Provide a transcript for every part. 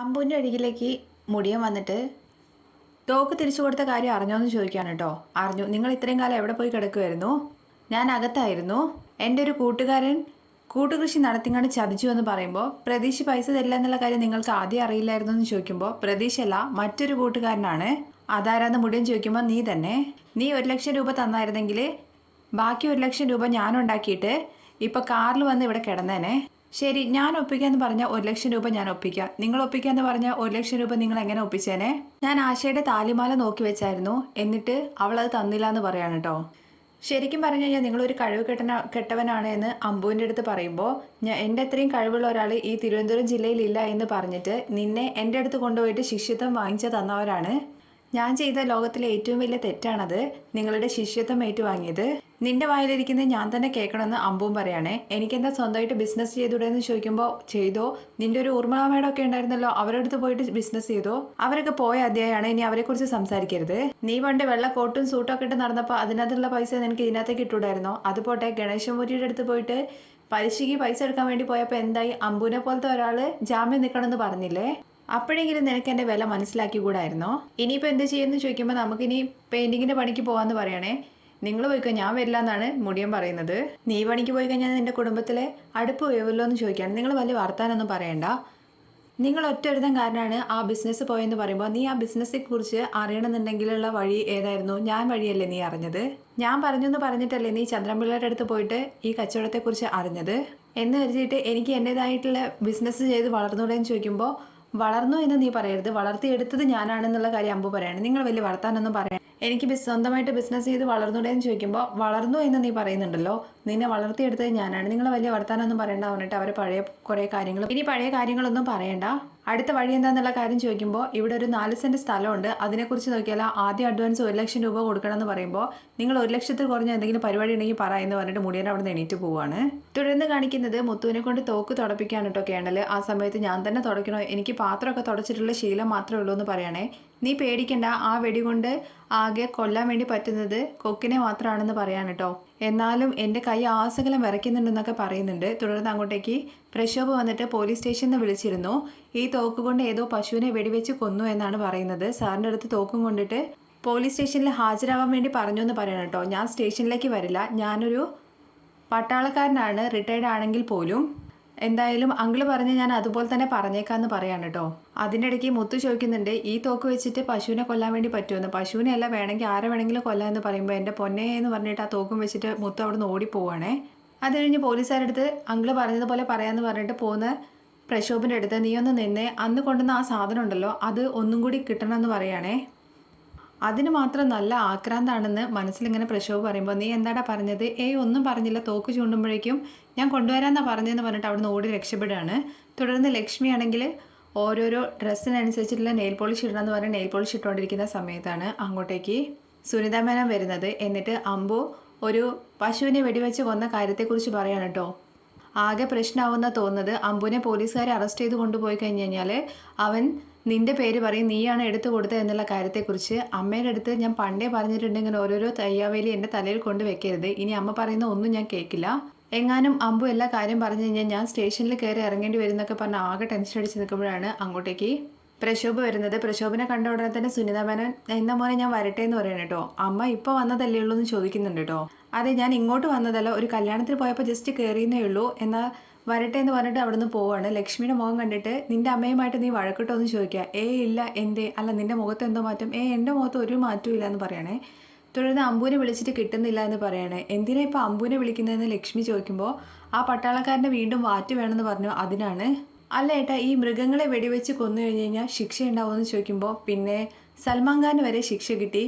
അമ്പുവിന്റെ അരികിലേക്ക് മുടിയൻ വന്നിട്ട് തോക്ക് തിരിച്ചു കൊടുത്ത കാര്യം അറിഞ്ഞോ എന്ന് ചോദിക്കുകയാണ് കേട്ടോ അറിഞ്ഞു. നിങ്ങൾ ഇത്രയും കാലം എവിടെ പോയി കിടക്കുമായിരുന്നു ഞാൻ അകത്തായിരുന്നു. എന്റെ ഒരു കൂട്ടുകാരൻ കൂട്ടുകൃഷി നടത്തിങ്ങാണ്ട് ചതിച്ചു എന്ന് പറയുമ്പോൾ പ്രതീക്ഷ പൈസ തരില്ല എന്നുള്ള കാര്യം നിങ്ങൾക്ക് ആദ്യം അറിയില്ലായിരുന്നു എന്ന് ചോദിക്കുമ്പോൾ പ്രതീക്ഷയല്ല മറ്റൊരു കൂട്ടുകാരനാണ്. അതാരാന്ന് മുടിയൻ ചോദിക്കുമ്പോൾ നീ തന്നെ. നീ ഒരു ലക്ഷം രൂപ തന്നായിരുന്നെങ്കിൽ ബാക്കി ഒരു ലക്ഷം രൂപ ഞാനുണ്ടാക്കിയിട്ട് ഇപ്പോൾ ഇപ്പൊ കാറിൽ വന്ന് ഇവിടെ കിടന്നേനെ. ശരി ഞാൻ ഒപ്പിക്കാന്ന് പറഞ്ഞ ഒരു ലക്ഷം രൂപ ഞാൻ ഒപ്പിക്കാം. നിങ്ങൾ ഒപ്പിക്കാന്ന് പറഞ്ഞ ഒരു ലക്ഷം രൂപ നിങ്ങൾ എങ്ങനെ ഒപ്പിച്ചേനെ? ഞാൻ ആശയുടെ താലിമാല നോക്കി വെച്ചായിരുന്നു. എന്നിട്ട് അവൾ അത് തന്നില്ല എന്ന് പറയാണ് കേട്ടോ ശരിക്കും പറഞ്ഞു കഴിഞ്ഞാൽ നിങ്ങളൊരു കഴിവ് കെട്ടന കെട്ടവനാണ് എന്ന് അമ്പുവിന്റെ അടുത്ത് പറയുമ്പോൾ ഞാൻ എന്റെ അത്രയും കഴിവുള്ള ഒരാൾ ഈ തിരുവനന്തപുരം ജില്ലയിലില്ല എന്ന് പറഞ്ഞിട്ട് നിന്നെ എന്റെ അടുത്ത് കൊണ്ടുപോയിട്ട് ശിഷ്യത്വം വാങ്ങിച്ചു തന്നവരാണ്. ഞാൻ ചെയ്ത ലോകത്തിലെ ഏറ്റവും വലിയ തെറ്റാണത് നിങ്ങളുടെ ശിഷ്യത്വം ഏറ്റുവാങ്ങിയത്. നിന്റെ വായിലിരിക്കുന്നത് ഞാൻ തന്നെ കേൾക്കണമെന്ന് അമ്പും പറയണേ. എനിക്കെന്താ സ്വന്തമായിട്ട് ബിസിനസ് ചെയ്തൂടെ ചോദിക്കുമ്പോൾ ചെയ്തോ? നിന്റെ ഒരു ഊർമ്മ ഒക്കെ ഉണ്ടായിരുന്നല്ലോ അവരടുത്ത് പോയിട്ട് ബിസിനസ് ചെയ്തോ? അവരൊക്കെ പോയ അധ്യായമാണ് ഇനി അവരെക്കുറിച്ച് സംസാരിക്കരുത്. നീ പണ്ട് വെള്ള കോട്ടും സൂട്ടൊക്കെ ഇട്ട് നടന്നപ്പോൾ അതിനകത്തുള്ള പൈസ നിനക്ക് ഇതിനകത്തേക്ക് ഇട്ടുകൂടായിരുന്നോ? അതുപോട്ടെ ഗണേശമൂരിയുടെ അടുത്ത് പോയിട്ട് പലിശയ്ക്ക് പൈസ എടുക്കാൻ വേണ്ടി പോയപ്പോൾ എന്തായി? അമ്പുവിനെ പോലത്തെ ഒരാൾ ജാമ്യം നിൽക്കണമെന്ന് പറഞ്ഞില്ലേ? അപ്പോഴെങ്കിലും നിനക്ക് എന്റെ വില മനസ്സിലാക്കി കൂടായിരുന്നോ? ഇനിയിപ്പോൾ എന്ത് ചെയ്യുമെന്ന് ചോദിക്കുമ്പോൾ നമുക്കിനി പെയിന്റിങ്ങിന്റെ പണിക്ക് പോകാമെന്ന് പറയണേ. നിങ്ങൾ പോയിക്കോ ഞാൻ വരില്ല എന്നാണ് മുടിയൻ പറയുന്നത്. നീ പണിക്ക് പോയി കഴിഞ്ഞാൽ നിന്റെ കുടുംബത്തിലെ അടുപ്പ് വേവല്ലോ എന്ന് ചോദിക്കുകയാണ് നിങ്ങൾ വലിയ വർത്താനൊന്നും പറയണ്ട. നിങ്ങൾ ഒറ്റ ഒരുതം കാരനാണ് ആ ബിസിനസ് പോയെന്ന് പറയുമ്പോൾ നീ ആ ബിസിനസ്സിനെ കുറിച്ച് അറിയണമെന്നുണ്ടെങ്കിലുള്ള വഴി ഏതായിരുന്നു? ഞാൻ വഴിയല്ലേ നീ അറിഞ്ഞത്? ഞാൻ പറഞ്ഞു എന്ന് പറഞ്ഞിട്ടല്ലേ നീ ചന്ദ്രൻപിള്ളയുടെ അടുത്ത് പോയിട്ട് ഈ കച്ചവടത്തെക്കുറിച്ച് അറിഞ്ഞത്? എന്ന് കരുതിയിട്ട് എനിക്ക് എന്റേതായിട്ടുള്ള ബിസിനസ് ചെയ്ത് വളർന്നൂടെ എന്ന് ചോദിക്കുമ്പോൾ വളർന്നു എന്ന് നീ പറയരുത്. വളർത്തിയെടുത്തത് ഞാനാണെന്നുള്ള കാര്യം അമ്പു പറയാണ്. നിങ്ങൾ വലിയ വളർത്താനൊന്നും പറയാൻ എനിക്ക് സ്വന്തമായിട്ട് ബിസിനസ് ചെയ്ത് വളർന്നൂടെ എന്ന് ചോദിക്കുമ്പോൾ വളർന്നു എന്ന് നീ പറയുന്നുണ്ടല്ലോ. നിന്നെ വളർത്തിയെടുത്തത് ഞാനാണ്. നിങ്ങൾ വലിയ വർത്താനൊന്നും പറയണ്ട പറഞ്ഞിട്ട് അവരെ പഴയ കുറേ കാര്യങ്ങൾ ഇനി പഴയ കാര്യങ്ങളൊന്നും പറയണ്ട. അടുത്ത വഴി എന്താന്നുള്ള കാര്യം ചോദിക്കുമ്പോൾ ഇവിടെ ഒരു നാല് സെന്റ് സ്ഥലമുണ്ട്. അതിനെക്കുറിച്ച് നോക്കിയാൽ ആദ്യം അഡ്വാൻസ് ഒരു ലക്ഷം രൂപ കൊടുക്കണം എന്ന് പറയുമ്പോൾ നിങ്ങൾ ഒരു ലക്ഷത്തിൽ കുറഞ്ഞ എന്തെങ്കിലും പരിപാടി ഉണ്ടെങ്കിൽ പറ എന്ന് പറഞ്ഞിട്ട് മുടിയൻ അവിടെ നിന്ന് എണീറ്റ് പോവാണ്. തുടർന്ന് കാണിക്കുന്നത് മുത്തുവിനെ കൊണ്ട് തോക്ക് തുടപ്പിക്കാൻ കേട്ടോ ആ സമയത്ത് ഞാൻ തന്നെ തുടയ്ക്കണോ? എനിക്ക് പാത്രമൊക്കെ തുടച്ചിട്ടുള്ള ശീലം മാത്രമേ ഉള്ളൂ എന്ന് പറയണേ. നീ പേടിക്കണ്ട. ആ വെടികൊണ്ട് ആകെ കൊല്ലാൻ വേണ്ടി പറ്റുന്നത് കൊക്കിനെ മാത്രമാണെന്ന് പറയാൻ കേട്ടോ എന്നാലും എന്റെ കൈ ആസകലം വിറയ്ക്കുന്നുണ്ടെന്നൊക്കെ പറയുന്നുണ്ട്. തുടർന്ന് അങ്ങോട്ടേക്ക് പ്രക്ഷോഭ് വന്നിട്ട് പോലീസ് സ്റ്റേഷനിൽ നിന്ന് വിളിച്ചിരുന്നു. ഈ തോക്ക് കൊണ്ട് ഏതോ പശുവിനെ വെടിവെച്ച് കൊന്നു എന്നാണ് പറയുന്നത്. സാറിന്റെ അടുത്ത് തോക്കും കൊണ്ടിട്ട് പോലീസ് സ്റ്റേഷനിൽ ഹാജരാവാൻ വേണ്ടി പറഞ്ഞു എന്ന് പറയണം കേട്ടോ ഞാൻ സ്റ്റേഷനിലേക്ക് വരില്ല. ഞാനൊരു പട്ടാളക്കാരനാണ്. റിട്ടയർഡ് ആണെങ്കിൽ പോലും. എന്തായാലും അങ്കിൾ പറഞ്ഞ് ഞാൻ അതുപോലെ തന്നെ പറഞ്ഞേക്കാന്ന് പറയാണ് കേട്ടോ അതിന്റെ ഇടയ്ക്ക് മുത്തു ചോദിക്കുന്നുണ്ട് ഈ തോക്ക് വെച്ചിട്ട് പശുവിനെ കൊല്ലാൻ വേണ്ടി പറ്റുമെന്ന് പശുവിനെ അല്ല വേണമെങ്കിൽ ആരെ വേണമെങ്കിലും കൊല്ലാം എന്ന് പറയുമ്പോൾ എന്റെ പൊന്നെ എന്ന് പറഞ്ഞിട്ട് ആ തോക്കും വെച്ചിട്ട് മുത്തു അവിടെ നിന്ന് ഓടിപ്പോവാണേ. അത് കഴിഞ്ഞ് പോലീസുകാരുടെ അങ്കിൾ പറഞ്ഞതുപോലെ പറയാമെന്ന് പറഞ്ഞിട്ട് പോകുന്ന പ്രക്ഷോഭിന്റെ അടുത്ത് നീ ഒന്ന് നിന്നേ അന്ന് കൊണ്ടുവന്ന ആ സാധനം ഉണ്ടല്ലോ അത് ഒന്നും കൂടി കിട്ടണമെന്ന് പറയുകയാണേ അതിന് മാത്രം നല്ല ആക്രാന്താണെന്ന് മനസ്സിലിങ്ങനെ പ്രശോഭ പറയുമ്പോൾ നീ എന്താടാ പറഞ്ഞത്? ഏയ് ഒന്നും പറഞ്ഞില്ല. തോക്ക് ചൂണ്ടുമ്പോഴേക്കും ഞാൻ കൊണ്ടുവരാമെന്നാ പറഞ്ഞതെന്ന് പറഞ്ഞിട്ട് അവിടുന്ന് ഓടി രക്ഷപ്പെടുകയാണ്. തുടർന്ന് ലക്ഷ്മിയാണെങ്കിൽ ഓരോരോ ഡ്രസ്സിനനുസരിച്ചിട്ടുള്ള നെയിൽ പോളിഷ് ഇടണമെന്ന് പറഞ്ഞ് നെയിൽ പോളിഷ് ഇട്ടുകൊണ്ടിരിക്കുന്ന സമയത്താണ് അങ്ങോട്ടേക്ക് സുനിത മേനം വരുന്നത്. എന്നിട്ട് അമ്പു ഒരു പശുവിനെ വെടിവെച്ച് കൊന്ന കാര്യത്തെക്കുറിച്ച് പറയാണ് കേട്ടോ ആകെ പ്രശ്നമാവുന്ന തോന്നുന്നത് അമ്പുവിനെ പോലീസുകാരെ അറസ്റ്റ് ചെയ്ത് കൊണ്ടുപോയി കഴിഞ്ഞ് കഴിഞ്ഞാൽ അവൻ നിന്റെ പേര് പറയും നീയാണ് എടുത്തു കൊടുത്തത് എന്നുള്ള കാര്യത്തെക്കുറിച്ച് അമ്മയുടെ അടുത്ത് ഞാൻ പണ്ടേ പറഞ്ഞിട്ടുണ്ടെങ്കിൽ ഓരോരോ തയ്യാവേലി എന്റെ തലയിൽ കൊണ്ട് വെക്കരുത്. ഇനി അമ്മ പറയുന്ന ഒന്നും ഞാൻ കേൾക്കില്ല. എങ്ങാനും അമ്പു എല്ലാ കാര്യം പറഞ്ഞു കഴിഞ്ഞാൽ ഞാൻ സ്റ്റേഷനിൽ കയറി ഇറങ്ങേണ്ടി വരും എന്നൊക്കെ പറഞ്ഞ് ആകെ ടെൻഷൻ അടിച്ച് നിൽക്കുമ്പോഴാണ് അങ്ങോട്ടേക്ക് പ്രശോഭ വരുന്നത്. പ്രശോഭിനെ കണ്ട ഉടനെ തന്നെ സുനിത മേനൻ എന്ന മോനെ ഞാൻ വരട്ടെ എന്ന് പറയണം കേട്ടോ. അമ്മ ഇപ്പോൾ വന്നതല്ലേ ഉള്ളൂ എന്ന് ചോദിക്കുന്നുണ്ട് കേട്ടോ. അതെ ഞാൻ ഇങ്ങോട്ട് വന്നതല്ല ഒരു കല്യാണത്തിന് പോയപ്പോൾ ജസ്റ്റ് കയറിയെന്നേ ഉള്ളൂ. എന്നാൽ വരട്ടെ എന്ന് പറഞ്ഞിട്ട് അവിടുന്ന് പോവാണ്. ലക്ഷ്മിയുടെ മുഖം കണ്ടിട്ട് നിന്റെ അമ്മയുമായിട്ട് നീ വഴക്കിട്ടോ എന്ന് ചോദിക്കുക. ഏ ഇല്ല എന്തേ? അല്ല നിന്റെ മുഖത്ത് എന്തോ മാറ്റം? ഏ എന്റെ മുഖത്ത് ഒരു മാറ്റവും ഇല്ല എന്ന് പറയണേ. തുടർന്ന് അമ്പൂനെ വിളിച്ചിട്ട് കിട്ടുന്നില്ല എന്ന് പറയണേ. എന്തിനാ ഇപ്പോൾ അമ്പൂനെ വിളിക്കുന്നതെന്ന് ലക്ഷ്മി ചോദിക്കുമ്പോൾ ആ പട്ടാളക്കാരനെ വീണ്ടും വാറ്റ് വേണമെന്ന് പറഞ്ഞു. അതിനാണ്? അല്ല ഏട്ടാ ഈ മൃഗങ്ങളെ വെടിവെച്ച് കൊന്നു കഴിഞ്ഞ് കഴിഞ്ഞാൽ ശിക്ഷ ഉണ്ടാവുമെന്ന് ചോദിക്കുമ്പോൾ പിന്നെ സൽമാൻ ഖാൻ വരെ ശിക്ഷ കിട്ടി.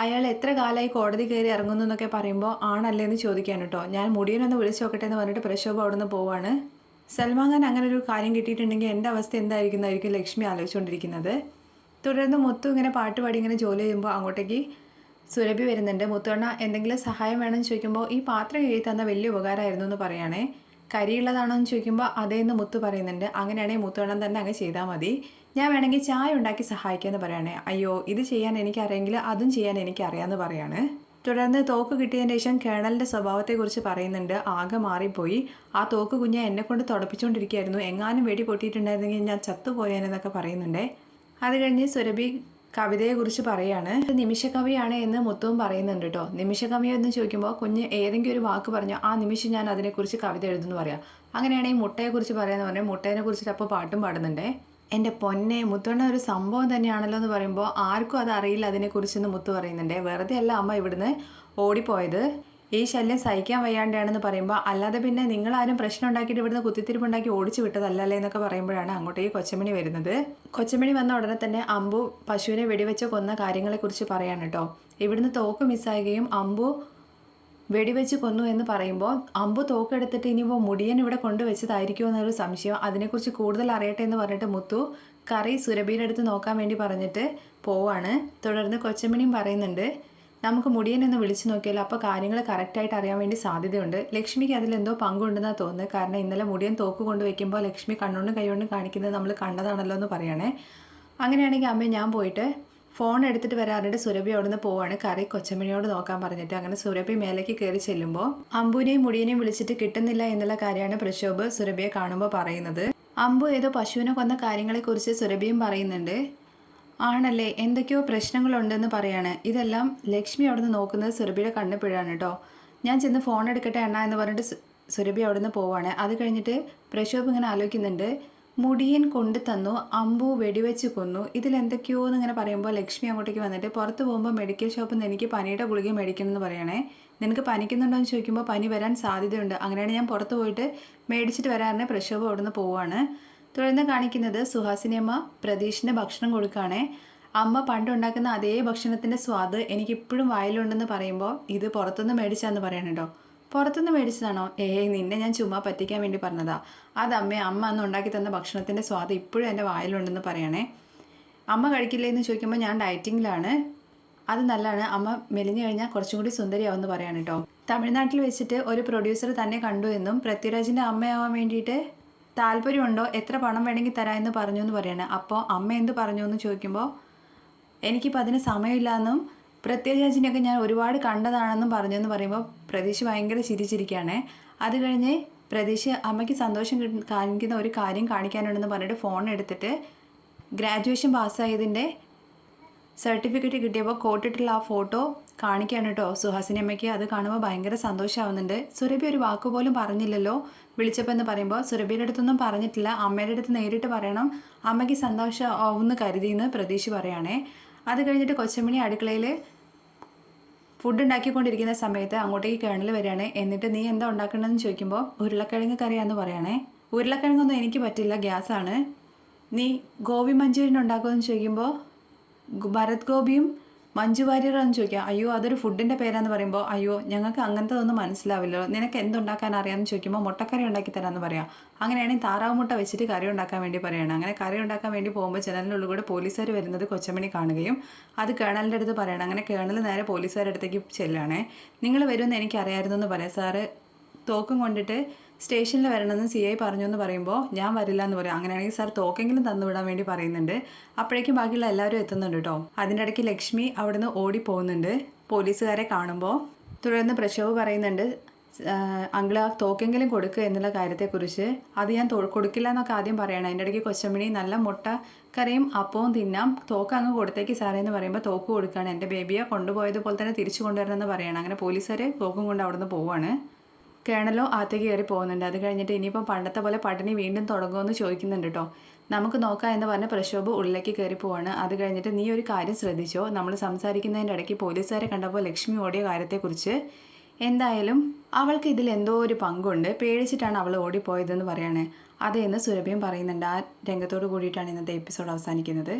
അയാൾ എത്ര കാലമായി കോടതി കയറി ഇറങ്ങുന്നു എന്നൊക്കെ പറയുമ്പോൾ ആണല്ലേ എന്ന് ചോദിക്കാൻ കേട്ടോ ഞാൻ മുടിയനൊന്ന് വിളിച്ചു നോക്കട്ടെ എന്ന് പറഞ്ഞിട്ട് പ്രശോഭ അവിടെ നിന്ന് പോവാണ്. സൽമാൻ ഖാൻ അങ്ങനെ ഒരു കാര്യം കിട്ടിയിട്ടുണ്ടെങ്കിൽ എന്റെ അവസ്ഥ എന്തായിരിക്കുന്നതായിരിക്കും ലക്ഷ്മി ആലോചിച്ചുകൊണ്ടിരിക്കുന്നത് തുടർന്ന് മുത്തു ഇങ്ങനെ പാട്ട് പാടി ഇങ്ങനെ ജോലി ചെയ്യുമ്പോൾ അങ്ങോട്ടേക്ക് സുരഭി വരുന്നുണ്ട്. മുത്തുവണ്ണ എന്തെങ്കിലും സഹായം വേണമെന്ന് ചോദിക്കുമ്പോൾ ഈ പാത്രം എഴുതി തന്ന വലിയ ഉപകാരമായിരുന്നു എന്ന് പറയുകയാണേ കരിയുള്ളതാണോ എന്ന് ചോദിക്കുമ്പോൾ അതേന്ന് മുത്ത് പറയുന്നുണ്ട്. അങ്ങനെയാണെങ്കിൽ മുത്തുവണ്ണം തന്നെ അങ്ങ് ചെയ്താൽ മതി. ഞാൻ വേണമെങ്കിൽ ചായ ഉണ്ടാക്കി സഹായിക്കാമെന്ന് പറയണേ. അയ്യോ ഇത് ചെയ്യാൻ എനിക്കറിയെങ്കിൽ അതും ചെയ്യാൻ എനിക്കറിയാമെന്ന് പറയാണ്. തുടർന്ന് തോക്ക് കിട്ടിയതിന് ശേഷം കേണലിന്റെ സ്വഭാവത്തെക്കുറിച്ച് പറയുന്നുണ്ട്. ആകെ മാറിപ്പോയി. ആ തോക്ക് കുഞ്ഞെ എന്നെ കൊണ്ട് തുടപ്പിച്ചുകൊണ്ടിരിക്കുകയായിരുന്നു എങ്ങാനും വെടി പൊട്ടിയിട്ടുണ്ടായിരുന്നെങ്കിൽ ഞാൻ ചത്തുപോയേനെന്നൊക്കെ പറയുന്നുണ്ട്. അത് കഴിഞ്ഞ് സുരഭി കവിതയെക്കുറിച്ച് പറയാണ്. നിമിഷകവിയാണ് എന്ന് മുത്തവും പറയുന്നുണ്ട് കേട്ടോ നിമിഷകവി എന്ന് ചോദിക്കുമ്പോൾ കുഞ്ഞ് ഏതെങ്കിലും ഒരു വാക്ക് പറഞ്ഞോ ആ നിമിഷം ഞാൻ അതിനെക്കുറിച്ച് കവിത എഴുതുന്നു പറയാം. അങ്ങനെയാണെങ്കിൽ മുട്ടയെക്കുറിച്ച് പറയാന്ന് പറഞ്ഞാൽ മുട്ടേനെ കുറിച്ചിട്ട് അപ്പോൾ പാട്ടും പാടുന്നുണ്ടേ. എന്റെ പൊന്നെ മുത്തണ്ണ ഒരു സംഭവം തന്നെയാണല്ലോ എന്ന് പറയുമ്പോൾ ആർക്കും അത് അറിയില്ല അതിനെക്കുറിച്ചെന്ന് മുത്തു പറയുന്നുണ്ട്. വെറുതെ അല്ല അമ്മ ഇവിടുന്ന് ഓടിപ്പോയത്. ഈ ശല്യം സഹിക്കാൻ വയ്യാണ്ടാണെന്ന് പറയുമ്പോൾ അല്ലാതെ പിന്നെ നിങ്ങളാരും പ്രശ്നം ഉണ്ടാക്കിയിട്ട് ഇവിടുന്ന് കുത്തിത്തിരിപ്പുണ്ടാക്കി ഓടിച്ചു വിട്ടതല്ലല്ലേ എന്നൊക്കെ പറയുമ്പോഴാണ് അങ്ങോട്ടേക്ക് കൊച്ചമണി വരുന്നത്. കൊച്ചമണി വന്ന ഉടനെ തന്നെ അമ്പു പശുവിനെ വെടിവെച്ച് കൊന്ന കാര്യങ്ങളെക്കുറിച്ച് പറയാണ് കേട്ടോ. ഇവിടുന്ന് തോക്ക് മിസ്സാകുകയും അമ്പു വെടിവെച്ച് കൊന്നു എന്ന് പറയുമ്പോൾ അമ്പു തോക്കെടുത്തിട്ട് ഇനിയിപ്പോൾ മുടിയൻ ഇവിടെ കൊണ്ടുവച്ചതായിരിക്കുമോ എന്നൊരു സംശയം. അതിനെക്കുറിച്ച് കൂടുതൽ അറിയട്ടെ എന്ന് പറഞ്ഞിട്ട് മുത്തു കറി സുരഭിയുടെ അടുത്ത് നോക്കാൻ വേണ്ടി പറഞ്ഞിട്ട് പോവാണ്. തുടർന്ന് കൊച്ചമണിയും പറയുന്നുണ്ട് നമുക്ക് മുടിയൻ എന്ന് വിളിച്ചു നോക്കിയാൽ അപ്പോൾ കാര്യങ്ങൾ കറക്റ്റായിട്ട് അറിയാൻ വേണ്ടി സാധ്യതയുണ്ട്. ലക്ഷ്മിക്ക് അതിലെന്തോ പങ്കുണ്ടെന്നാണ് തോന്നുന്നത് കാരണം ഇന്നലെ മുടിയൻ തോക്ക് കൊണ്ട് വെക്കുമ്പോൾ ലക്ഷ്മി കണ്ണുണ്ടും കൈകൊണ്ടും കാണിക്കുന്നത് നമ്മൾ കണ്ടതാണല്ലോ എന്ന് പറയണേ. അങ്ങനെയാണെങ്കിൽ അമ്മ ഞാൻ പോയിട്ട് ഫോൺ എടുത്തിട്ട് വരാറുണ്ട് സുരഭി അവിടുന്ന് പോവാണ്. കറി കൊച്ചമ്മണിയോട് നോക്കാൻ പറഞ്ഞിട്ട്. അങ്ങനെ സുരഭി മേലേക്ക് കയറി ചെല്ലുമ്പോൾ അമ്പുവിനെയും മുടിയനെയും വിളിച്ചിട്ട് കിട്ടുന്നില്ല എന്നുള്ള കാര്യമാണ് പ്രക്ഷോഭ് സുരഭിയെ കാണുമ്പോൾ പറയുന്നത്. അമ്പു ഏതോ പശുവിനെ കൊന്ന കാര്യങ്ങളെക്കുറിച്ച് സുരഭിയും പറയുന്നുണ്ട്. ആണല്ലേ? എന്തൊക്കെയോ പ്രശ്നങ്ങളുണ്ടെന്ന് പറയാണ്. ഇതെല്ലാം ലക്ഷ്മി അവിടുന്ന് നോക്കുന്നത് സുരഭിയുടെ കണ്ണിപ്പിഴാണ് കേട്ടോ ഞാൻ ചെന്ന് ഫോൺ എടുക്കട്ടെ അണ്ണ എന്ന് പറഞ്ഞിട്ട് സുരഭി അവിടുന്ന് പോവാണ്. അത് കഴിഞ്ഞിട്ട് പ്രശോഭ് ഇങ്ങനെ ആലോചിക്കുന്നുണ്ട്. മുടിയൻ കൊണ്ടു തന്നു അമ്പു വെടിവെച്ച് കൊന്നു. ഇതിലെന്തൊക്കെയോ എന്ന് ഇങ്ങനെ പറയുമ്പോൾ ലക്ഷ്മി അങ്ങോട്ടേക്ക് വന്നിട്ട് പുറത്ത് പോകുമ്പോൾ മെഡിക്കൽ ഷോപ്പിൽ നിന്ന് എനിക്ക് പനിയുടെ ഗുളിക മേടിക്കണം എന്ന് പറയണേ. നിനക്ക് പനിക്കുന്നുണ്ടോ എന്ന് ചോദിക്കുമ്പോൾ പനി വരാൻ സാധ്യതയുണ്ട്. അങ്ങനെയാണ് ഞാൻ പുറത്ത് പോയിട്ട് മേടിച്ചിട്ട് വരാറിന് പ്രക്ഷോഭം അവിടുന്ന് പോവാണ്. തുടർന്ന് കാണിക്കുന്നത് സുഹാസിനിയമ്മ പ്രതീഷിന് ഭക്ഷണം കൊടുക്കുകയാണേ. അമ്മ പണ്ടുണ്ടാക്കുന്ന അതേ ഭക്ഷണത്തിന്റെ സ്വാദ് എനിക്കിപ്പോഴും വായിലുണ്ടെന്ന് പറയുമ്പോൾ ഇത് പുറത്തുനിന്ന് മേടിച്ചാന്ന് പറയണുണ്ടോ? പുറത്തുനിന്ന് മേടിച്ചതാണോ? ഏയ് നിന്നെ ഞാൻ ചുമ്മാ പറ്റിക്കാൻ വേണ്ടി പറഞ്ഞതാ. അതമ്മ അമ്മ അന്ന് ഉണ്ടാക്കി തന്ന ഭക്ഷണത്തിന്റെ സ്വാദ് ഇപ്പോഴും എന്റെ വായിലുണ്ടെന്ന് പറയണേ. അമ്മ കഴിക്കില്ലേ എന്ന് ചോദിക്കുമ്പോൾ ഞാൻ ഡയറ്റിങ്ങിലാണ്. അത് നല്ലതാണ്. അമ്മ മെലിഞ്ഞു കഴിഞ്ഞാൽ കുറച്ചും കൂടി സുന്ദരിയാവുമെന്ന് പറയാണ് കേട്ടോ തമിഴ്നാട്ടിൽ വെച്ചിട്ട് ഒരു പ്രൊഡ്യൂസർ തന്നെ കണ്ടു എന്നും പൃഥ്വിരാജിന്റെ അമ്മയാവാൻ വേണ്ടിയിട്ട് താല്പര്യമുണ്ടോ? എത്ര പണം വേണമെങ്കിൽ എന്ന് പറഞ്ഞു എന്ന് പറയാണ്. അപ്പോൾ അമ്മ എന്ത് പറഞ്ഞു എന്ന് ചോദിക്കുമ്പോൾ എനിക്കിപ്പോൾ അതിന് സമയമില്ലാന്നും പ്രത്യേകിച്ചിനൊക്കെ ഞാൻ ഒരുപാട് കണ്ടതാണെന്നും പറഞ്ഞു എന്ന് പറയുമ്പോൾ പ്രതീക്ഷ ഭയങ്കര ചിരിച്ചിരിക്കുകയാണ്. അത് കഴിഞ്ഞ് പ്രതീക്ഷ അമ്മയ്ക്ക് സന്തോഷം കാണിക്കുന്ന ഒരു കാര്യം കാണിക്കാനുണ്ടെന്ന് പറഞ്ഞിട്ട് ഫോൺ എടുത്തിട്ട് ഗ്രാജുവേഷൻ പാസ്സായതിന്റെ സർട്ടിഫിക്കറ്റ് കിട്ടിയപ്പോൾ കോട്ടിട്ടുള്ള ആ ഫോട്ടോ കാണിക്കാണ് കേട്ടോ സുഹാസിനി അമ്മയ്ക്ക്. അത് കാണുമ്പോൾ ഭയങ്കര സന്തോഷമാവുന്നുണ്ട് സുരഭി ഒരു വാക്ക് പോലും പറഞ്ഞില്ലല്ലോ. വിളിച്ചപ്പോൾ എന്ന് പറയുമ്പോൾ സുരഭിയുടെ അടുത്തൊന്നും പറഞ്ഞിട്ടില്ല. അമ്മയുടെ അടുത്ത് നേരിട്ട് പറയണം. അമ്മയ്ക്ക് സന്തോഷം ആവുമെന്ന് കരുതിയെന്ന് പ്രതീക്ഷ പറയുകയാണേ അത് കഴിഞ്ഞിട്ട് കൊച്ചമണി അടുക്കളയിൽ ഫുഡ് ഉണ്ടാക്കിക്കൊണ്ടിരിക്കുന്ന സമയത്ത് അങ്ങോട്ടേക്ക് കേണൽ വരികയാണ്. എന്നിട്ട് നീ എന്താ ഉണ്ടാക്കണമെന്ന് ചോദിക്കുമ്പോൾ ഉരുളക്കിഴങ്ങ് കറിയാന്ന് പറയണേ. ഉരുളക്കിഴങ്ങൊന്നും എനിക്ക് പറ്റില്ല. ഗ്യാസാണ്. നീ ഗോവി മഞ്ചൂരിയൻ ഉണ്ടാക്കുമെന്ന് ചോദിക്കുമ്പോൾ ഭരത് ഗോപിയും മഞ്ജു വാര്യറാണെന്ന് ചോദിക്കാം അയ്യോ അതൊരു ഫുഡിന്റെ പേരാന്ന് പറയുമ്പോൾ അയ്യോ ഞങ്ങൾക്ക് അങ്ങനത്തെ ഒന്നും മനസ്സിലാവില്ലോ നിനക്ക് എന്തുണ്ടാക്കാൻ അറിയാമെന്ന് ചോദിക്കുമ്പോൾ മുട്ടക്കറി ഉണ്ടാക്കി തരാമെന്ന് പറയാം. അങ്ങനെയാണെങ്കിൽ താറാവ് മുട്ട വെച്ചിട്ട് കറി ഉണ്ടാക്കാൻ വേണ്ടി പറയണം. അങ്ങനെ കറി ഉണ്ടാക്കാൻ വേണ്ടി പോകുമ്പോൾ ജനലിനുള്ളിൽ കൂടെ പോലീസുകാർ വരുന്നത് കൊച്ചമണി കാണുകയും അത് കേണലിന്റെ അടുത്ത് പറയണം. അങ്ങനെ കേണൽ നേരെ പോലീസുകാരുടെ അടുത്തേക്ക് ചെല്ലുകയാണേ നിങ്ങൾ വരുമെന്ന് എനിക്കറിയായിരുന്നു എന്ന് പറയാം. സാറ് തോക്കും കൊണ്ടിട്ട് സ്റ്റേഷനിൽ വരണമെന്ന് സി ഐ പറഞ്ഞു എന്ന് പറയുമ്പോൾ ഞാൻ വരില്ല എന്ന് പറയും. അങ്ങനെയാണെങ്കിൽ സാർ തോക്കെങ്കിലും തന്നുവിടാൻ വേണ്ടി പറയുന്നുണ്ട്. അപ്പോഴേക്കും ബാക്കിയുള്ള എല്ലാവരും എത്തുന്നുണ്ട് കേട്ടോ. അതിന്റെ ഇടയ്ക്ക് ലക്ഷ്മി അവിടുന്ന് ഓടി പോകുന്നുണ്ട്. പോലീസുകാരെ കാണുമ്പോൾ തുടർന്ന് പ്രശോഭ് പറയുന്നുണ്ട് അങ്കിൾ ആ തോക്കെങ്കിലും കൊടുക്കുക എന്നുള്ള കാര്യത്തെക്കുറിച്ച്. അത് ഞാൻ കൊടുക്കില്ല എന്നൊക്കെ ആദ്യം പറയണം. അതിന്റെ ഇടയ്ക്ക് കൊച്ചമ്മിണി നല്ല മുട്ട കറിയും അപ്പവും തിന്നാം. തോക്ക് അങ്ങ് കൊടുത്തേക്ക് സാറേ എന്ന് പറയുമ്പോൾ തോക്ക് കൊടുക്കുകയാണ് എന്റെ ബേബിയെ കൊണ്ടുപോയതുപോലെ തന്നെ തിരിച്ചു കൊണ്ടുവരണമെന്ന് പറയണം. അങ്ങനെ പോലീസുകാർ തോക്കും കൊണ്ട് അവിടുന്ന് പോവാണ്. കേണലോ അകത്തേക്ക് കയറി പോകുന്നുണ്ട്. അത് കഴിഞ്ഞിട്ട് ഇനിയിപ്പം പണ്ടത്തെ പോലെ പട്ടിണി വീണ്ടും തുടങ്ങുമെന്ന് ചോദിക്കുന്നുണ്ട് കേട്ടോ. നമുക്ക് നോക്കാം എന്ന് പറഞ്ഞ പ്രക്ഷോഭ് ഉള്ളിലേക്ക് കയറി പോവാണ്. അത് കഴിഞ്ഞിട്ട് നീ ഒരു കാര്യം ശ്രദ്ധിച്ചോ? നമ്മൾ സംസാരിക്കുന്നതിന്റെ ഇടയ്ക്ക് പോലീസുകാരെ കണ്ടപ്പോൾ ലക്ഷ്മി ഓടിയ കാര്യത്തെക്കുറിച്ച്. എന്തായാലും അവൾക്ക് ഇതിൽ എന്തോ ഒരു പങ്കുണ്ട്. പേടിച്ചിട്ടാണ് അവൾ ഓടിപ്പോയതെന്ന് പറയാണ്. അതേന്ന് സുരഭിയും പറയുന്നുണ്ട്. ആ രംഗത്തോട് കൂടിയിട്ടാണ് ഇന്നത്തെ എപ്പിസോഡ് അവസാനിക്കുന്നത്.